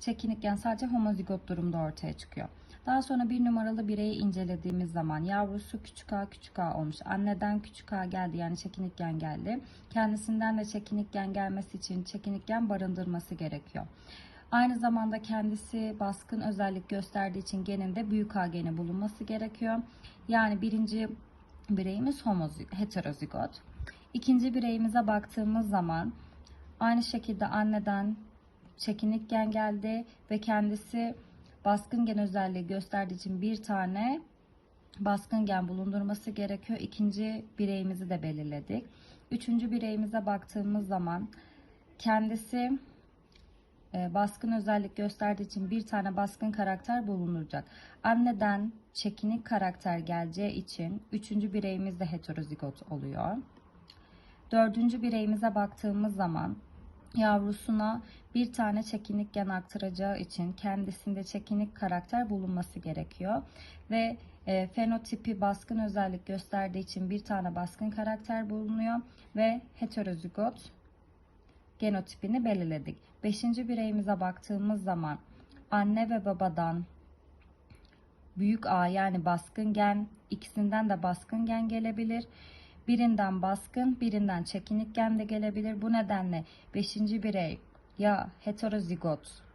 çekinik gen sadece homozigot durumda ortaya çıkıyor. Daha sonra bir numaralı bireyi incelediğimiz zaman yavrusu küçük a küçük a olmuş. Anneden küçük a geldi yani çekinik gen geldi. Kendisinden de çekinik gen gelmesi için çekinik gen barındırması gerekiyor. Aynı zamanda kendisi baskın özellik gösterdiği için geninde büyük A geni bulunması gerekiyor. Yani birinci bireyimiz homozi- heterozigot. İkinci bireyimize baktığımız zaman aynı şekilde anneden çekinik gen geldi ve kendisi baskın gen özelliği gösterdiği için bir tane baskın gen bulundurması gerekiyor. İkinci bireyimizi de belirledik. Üçüncü bireyimize baktığımız zaman kendisi e, baskın özellik gösterdiği için bir tane baskın karakter bulunacak. Anneden çekinik karakter geleceği için üçüncü bireyimiz de heterozigot oluyor. Dördüncü bireyimize baktığımız zaman yavrusuna bir tane çekinik gen aktaracağı için kendisinde çekinik karakter bulunması gerekiyor. Ve e, fenotipi baskın özellik gösterdiği için bir tane baskın karakter bulunuyor ve heterozigot genotipini belirledik. Beşinci bireyimize baktığımız zaman anne ve babadan büyük A yani baskın gen ikisinden de baskın gen gelebilir. Birinden baskın, birinden çekinik gen de gelebilir. Bu nedenle beşinci birey ya heterozigot